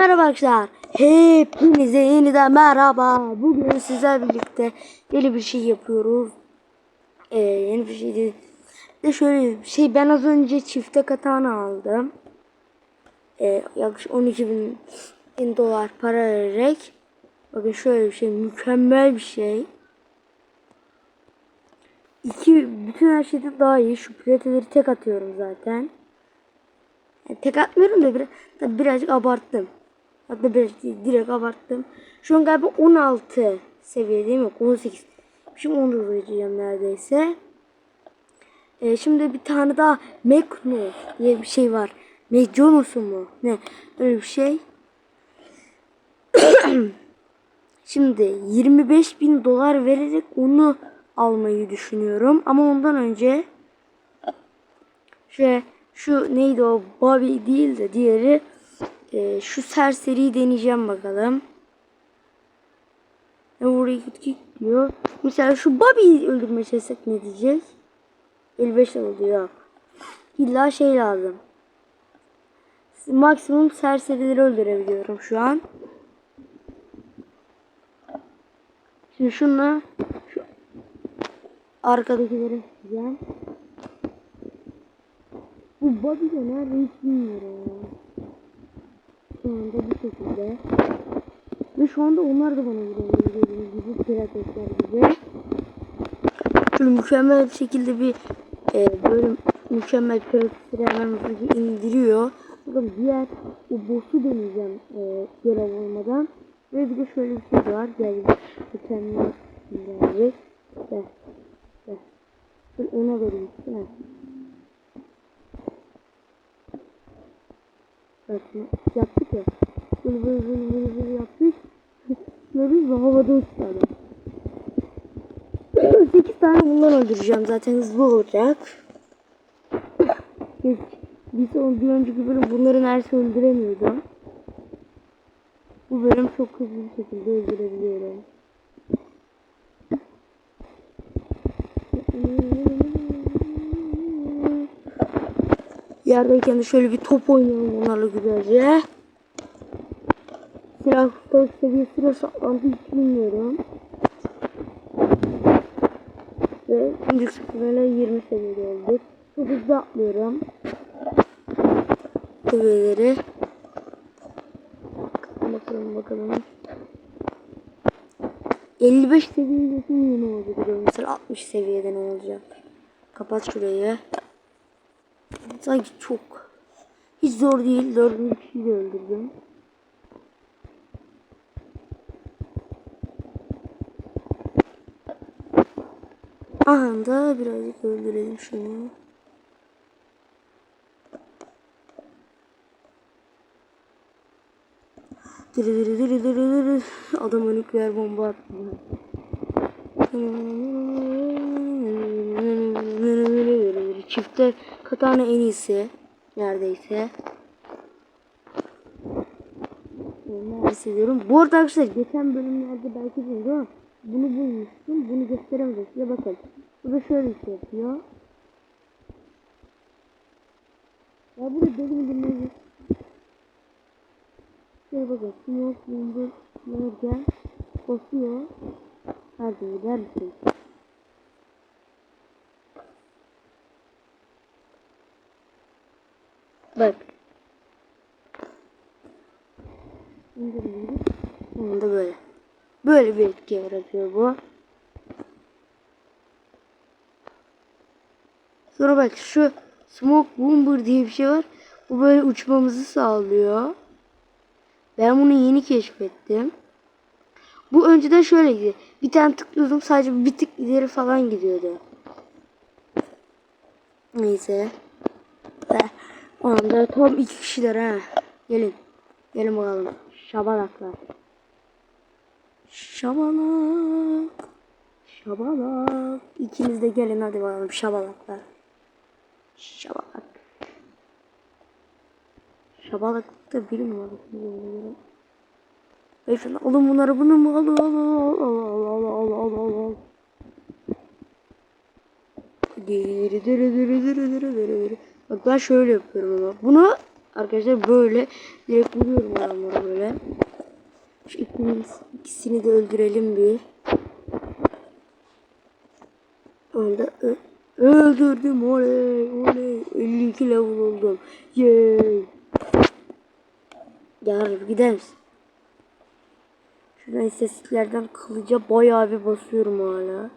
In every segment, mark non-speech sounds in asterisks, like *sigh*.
Merhaba arkadaşlar. Hepinize yeniden merhaba. Bugün sizler birlikte yeni bir şey yapıyoruz. Ee, yeni bir şey. De şöyle bir şey ben az önce çifte katana aldım. Ee, yaklaşık 12 bin, dolar para vererek. Bakın şöyle bir şey mükemmel bir şey. İki, bütün her şeyde daha iyi. Şu plateleri tek atıyorum zaten. Tek atmıyorum da tabii birazcık abarttım. Hatta değil, direkt abarttım. Şu an galiba 16 seviyedeyim yok 18. Şimdi 19 diyeceğim neredeyse. Ee, şimdi bir tane daha Mekno diye bir şey var. Meknosu mu? Ne? Öyle bir şey. *clears throat* Şimdi 25 bin dolar vererek onu almayı düşünüyorum. Ama ondan önce şey şu neydi o Bobby değil de diğeri e, şu serseriyi deneyeceğim bakalım. Ne buraya git diyor. Mesela şu Bobby'yi öldürmeye çalışsak ne diyeceğiz? 55 oldu yok. İlla şey lazım. Maksimum serserileri öldürebiliyorum şu an. Şimdi şunla şu arkadakileri yapacağım. Bu Bobby de nerede hiç bilmiyorum. Şu anda bu şekilde. Ve şu anda onlar da bana vuruyor. Gördüğünüz gibi piratesler gibi. Şöyle mükemmel bir şekilde bir e, böyle mükemmel piratesleri indiriyor. Bakın diğer o boss'u deneyeceğim e, görev olmadan. Ve bir de şöyle bir şey var. Gel mükemmel. Gel. Gel. Şöyle ona vereyim. Gel. Bakın yaptık ya. Böyle böyle böyle böyle, böyle yaptık. *laughs* Böyle ve havada uçtu 8 *clears throat* tane bundan öldüreceğim zaten hızlı olacak. Bir, son, bir önceki bölüm bunların her şeyi öldüremiyordum. Bu bölüm çok hızlı bir şekilde öldürebiliyorum. Yerdeyken de şöyle bir top oynayalım onlarla güzelce. Silah ustalık seviyesi nasıl atlandı hiç bilmiyorum. Ve şimdi böyle 20 seviyede olduk. Çok hızlı atlıyorum. Seviyeleri. Bakalım bakalım. 55 seviyesi ne olacak? Mesela 60 seviyede ne olacak? Kapat şurayı. Sanki çok. Hiç zor değil. Dördüncü kişiyi de öldürdüm. Aha da birazcık öldürelim şunu. Dırı dırı dırı dırı dırı. Adama nükleer bomba attı. Çifte katana en iyisi. Neredeyse. Neredeyse diyorum. Bu arada arkadaşlar geçen bölümlerde belki bilmiyorum bunu bulmuştum. Bunu gösteremeyeceğim size bakın. Bu da şöyle bir şey yapıyor. Ya burada deli mi dinleyici? Şöyle bakın. Smoke bomba kullanırken basıyor. Hadi der misin? Bak. İndiriyoruz. Onu da böyle. Böyle bir etki yaratıyor bu. Sonra bak şu Smoke Bomber diye bir şey var. Bu böyle uçmamızı sağlıyor. Ben bunu yeni keşfettim. Bu önceden şöyleydi. Bir tane tıklıyordum sadece bir tık ileri falan gidiyordu. Neyse. Ve o anda tam iki kişiler ha. Gelin. Gelin bakalım. Şabalaklar. Şabalak. Şabalak. İkiniz de gelin hadi bakalım şabalaklar. Şabalak. Şabalakta biri mi var? Bilmiyorum. Beyefendi alın bunları bunu mu alın alın alın alın alın alın alın alın diri diri diri diri diri diri. Bak ben şöyle yapıyorum ama. Bunu Arkadaşlar böyle direkt vuruyorum adamlara böyle. Şu ikisini, ikisini de öldürelim bir. Onda öldürdüm oley oley 52 level oldum. Yay. Gel gider misin? Şuradan istatistiklerden kılıca bayağı bir basıyorum hala.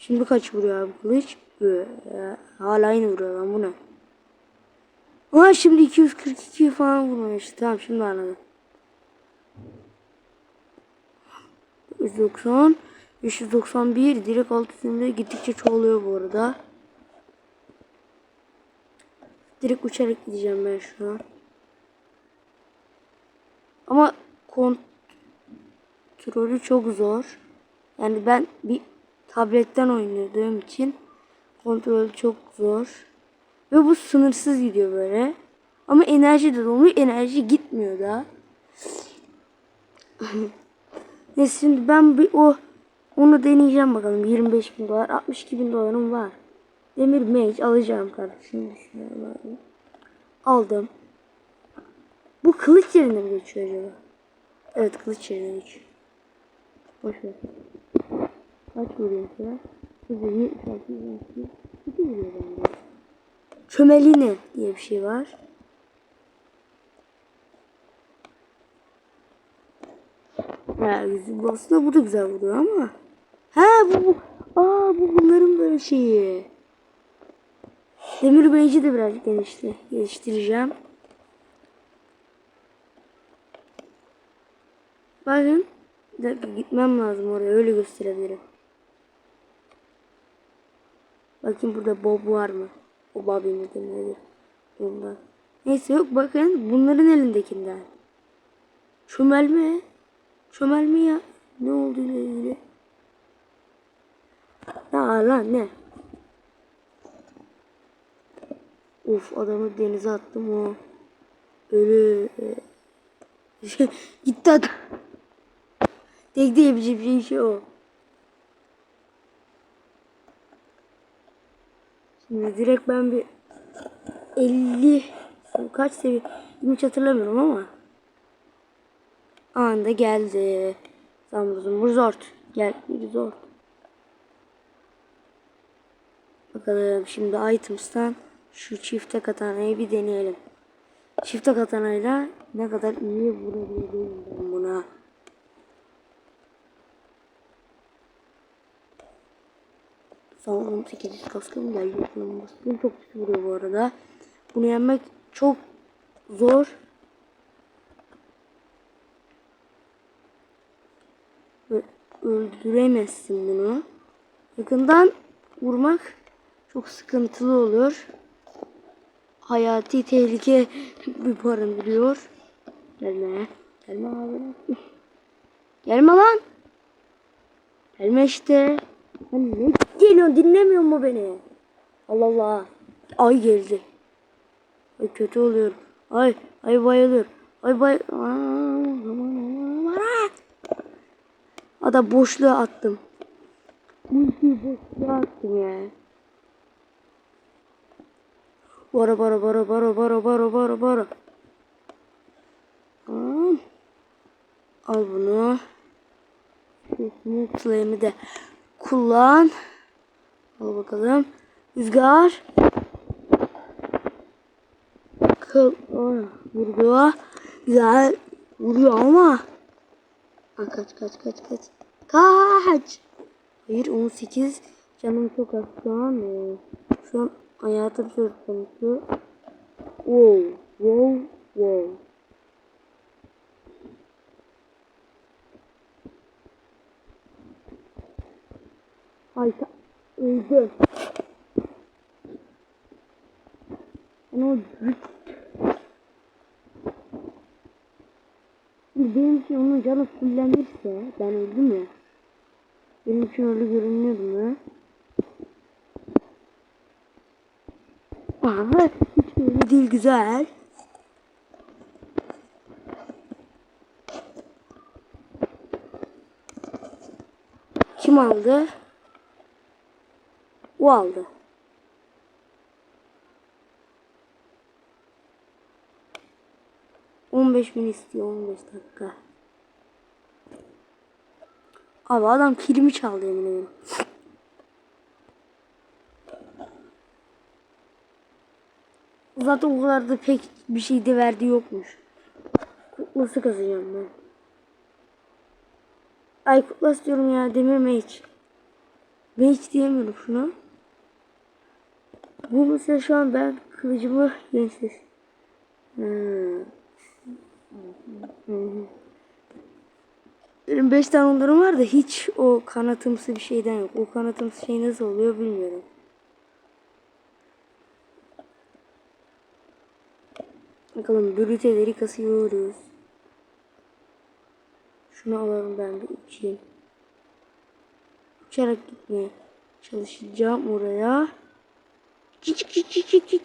Şimdi kaç vuruyor abi kılıç? Hala aynı vuruyor lan bu ne? Aa şimdi 242 falan vurmuş. Tamam şimdi anladım. 190 591 direkt alt üstünde gittikçe çoğalıyor bu arada. Direkt uçarak gideceğim ben şu an. Ama kontrolü çok zor. Yani ben bir tabletten oynadığım için kontrolü çok zor. Ve bu sınırsız gidiyor böyle. Ama enerji de dolmuyor. Enerji gitmiyor da. *laughs* Neyse şimdi ben bir o onu deneyeceğim bakalım. 25 bin dolar. 62 bin dolarım var. Demir mage alacağım kardeşim. Aldım. Bu kılıç yerine mi geçiyor acaba? Evet kılıç yerine geçiyor. Boş ver. Kaç vuruyor mesela? Size 76 72 2 vuruyor bende. Çömeline diye bir şey var. Ha, aslında bu da güzel vuruyor ama. Ha bu bu. Aa bu bunların böyle şeyi. Demir Beyci de birazcık gelişti, geliştireceğim. Bakın. Gitmem lazım oraya öyle gösterebilirim. Bakın burada Bob var mı? O Bobby midir nedir? Ondan. Neyse yok bakın bunların elindekinden. Çömelme. Çömelme ya. Ne oldu ile ilgili? Ya lan ne? Of adamı denize attım o. Ölü. *laughs* Gitti adam. Tek diyebileceğim şey o. Şimdi direkt ben bir 50 kaç seviye hiç hatırlamıyorum ama anda geldi. Zamruzun Resort. Gel Resort. Bakalım şimdi items'tan şu çifte katanayı bir deneyelim. Çifte katanayla ne kadar iyi vurabilirim ben buna. Son 18 kaskım geldi. Baskım çok kötü vuruyor bu arada. Bunu yenmek çok zor. Ve öldüremezsin bunu. Yakından vurmak çok sıkıntılı olur. Hayati tehlike bir barındırıyor. Gelme. Gelme abi. Gelme lan. Gelme işte. Lan ne geliyorsun dinlemiyor mu beni? Allah Allah. Ay geldi. Ay kötü oluyor. Ay ay bayılır. Ay bay. Aa, aman, aman, aman. Ada boşluğa attım. Boşluğa attım ya. Bara bara bara bara bara bara bara bara. Al. Bunu. Flame'i de kullan. Al bakalım. Rüzgar. Kıl. Vurdu. Güzel. Vuruyor ama. Ha, kaç kaç kaç kaç. Kaç. Hayır 18. Canım çok az şu an. Şu an hayatım söz konusu. Wow. Wow. Wow. Hayta. Öldü. Ben o Şimdi benim için onun canı fullenirse ben öldüm ya. Benim için öyle görünüyor mu? Aha hiç öyle değil güzel. Kim aldı? O aldı. 15 bin istiyor 15 dakika. Abi adam kilimi çaldı yemin ederim. Zaten o kadar da pek bir şey de verdi yokmuş. Kutması kazacağım ben. Ay kutlas diyorum ya demir mage. Mage diyemiyorum şunu. Bu mesela şu an ben kılıcımı yenisiz. Hmm. Hmm. Benim 5 tane onların var da hiç o kanatımsı bir şeyden yok. O kanatımsı şey nasıl oluyor bilmiyorum. Bakalım brüteleri kasıyoruz. Şunu alalım ben bir uçayım. Uçarak gitmeye çalışacağım oraya. Cicik cicik cicik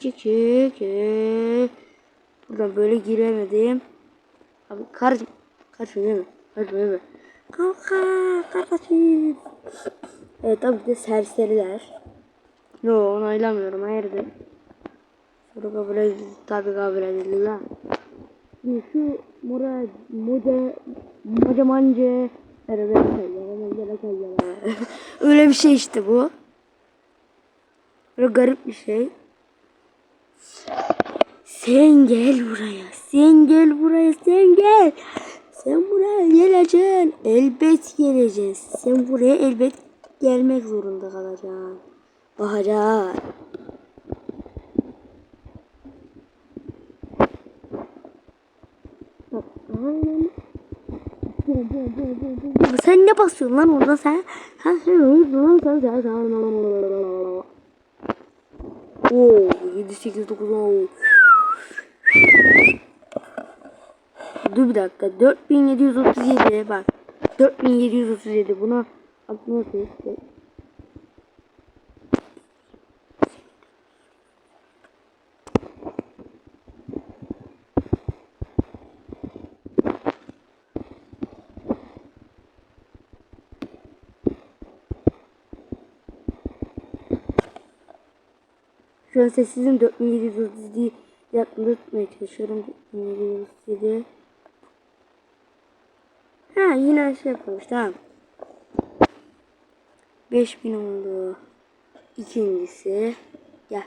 cicik cicik. Buradan böyle giremedim. Abi kardeşim. Kaçma değil mi? Kaçma değil mi? Kanka kaçın. Evet abi tabii de serseriler. Yo no, onaylamıyorum hayırdır. Soru kabul edildi. Tabii kabul edildi lan. Şu mora moda moda manje. Öyle bir şey işte bu. Böyle garip bir şey. Sen gel buraya. Sen gel buraya. Sen gel. Sen buraya geleceksin. Elbet geleceksin. Sen buraya elbet gelmek zorunda kalacaksın. Bum. Sen ne basıyorsun lan orada sen? Sen sen lan sen sen sen. Oo 7 8 9 10. Dur bir dakika. 4737 bak. 4737 buna aklına koy. Şu an sessizim 4737 yakında tutmaya çalışıyorum. 4737 Ha yine şey yapmış tamam. 5000 oldu. İkincisi. Gel.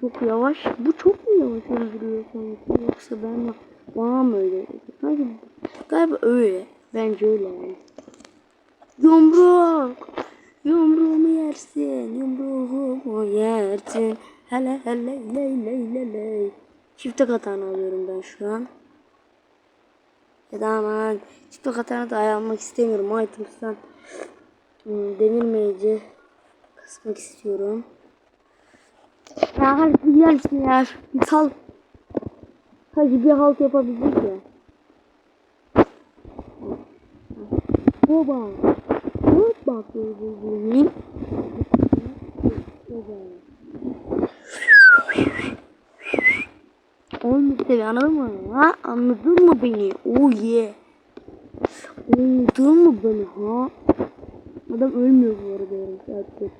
Çok yavaş. Bu çok mu yavaş öldürüyor sanki? Yoksa ben mi? Bana mı öyle? Sanki galiba öyle. Bence öyle. Yumruk. Yersin. Hele hele ley ley ley. Çifte katana alıyorum ben şu an. Da aman çifte katana da almak istemiyorum. Items'tan hmm, demir meyci kısmak istiyorum. Ya hadi yersin ya. Sal. Hadi bir halt yapabildik ya. Baba. Hop bak bu tabi anladın mı? Ha? Anladın mı beni? Oh yeah. Anladın mı beni ha? Adam ölmüyor bu arada yarım saattir.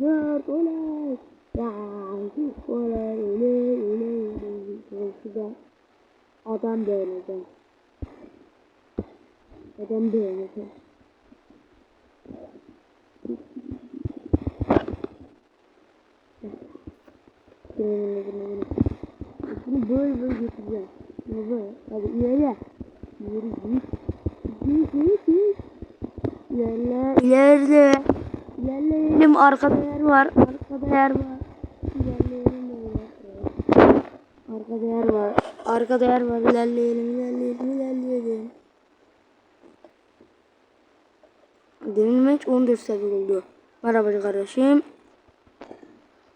Dört olay. Ya olay olay olay olay. Adam beğeneceğim. Adam beğeneceğim. Bunu Bunu böyle böyle götüreceğim. Bunu böyle. Hadi ileri. İleri git. Git git git. İlerle. İlerle. İlerleyelim. Arkada yer var. Arkada yer var. İlerleyelim böyle. Arkada yer var. Arkada yer var. İlerleyelim. İlerleyelim. İlerleyelim. Demin maç 14 seviye oldu. Merhaba kardeşim.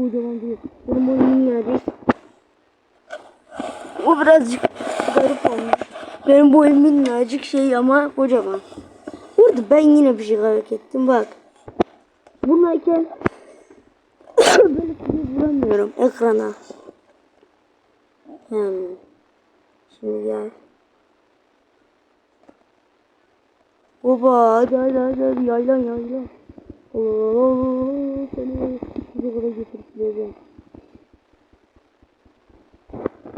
kocaman değil. Benim boyum minnacık. O birazcık garip olmuş. Benim boyum minnacık şey ama kocaman. Burada ben yine bir şey fark ettim bak. Bunlarken *coughs* böyle bir vuramıyorum ekrana. Yani. Şimdi gel. Oba hadi hadi, hadi. yaylan yaylan. Oo, seni kadar getireceğim.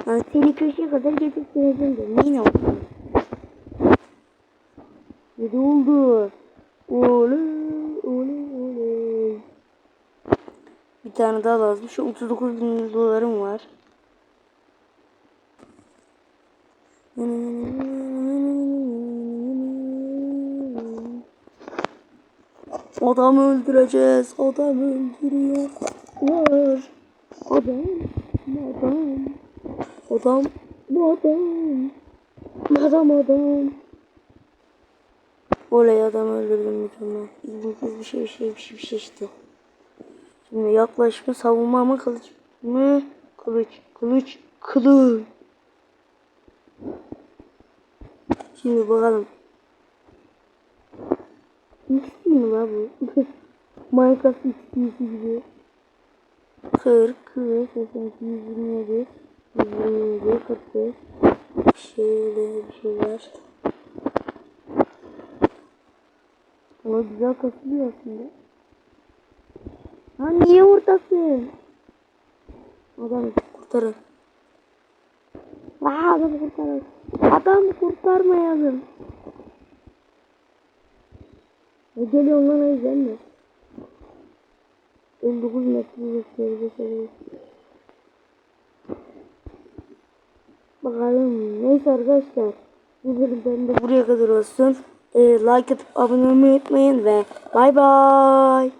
Ben seni köşeye kadar getireceğim de yine olsun. Ne oldu? Oley oley oley. Bir tane daha lazım. Şu 39 bin dolarım var. Adam öldüreceğiz. Adam öldürüyorlar. Adam. Adam. Adam. Adam. Adam adam. Oley adam öldürdüm mükemmel. İlginç bir şey bir şey bir şey bir şey işte. Şimdi yaklaşma savunma ama kılıç mı? Kılıç kılıç kılıç. Şimdi bakalım. Mi la bu? *laughs* Minecraft XP'si gibi. 40, 40, 82, 127, 127, 45. Şöyle bir şey var. Ama güzel kasılıyor aslında. Lan niye oradasın? Adam kurtarın. Aa, adamı kurtarın. Adamı kurtarmayalım. Ne geliyor lan ayıcan mı? 59 metre gösteriyor. Bakalım. Neyse arkadaşlar. Bu bölümden de buraya kadar olsun. Ee, like atıp abone olmayı unutmayın ve bay bay.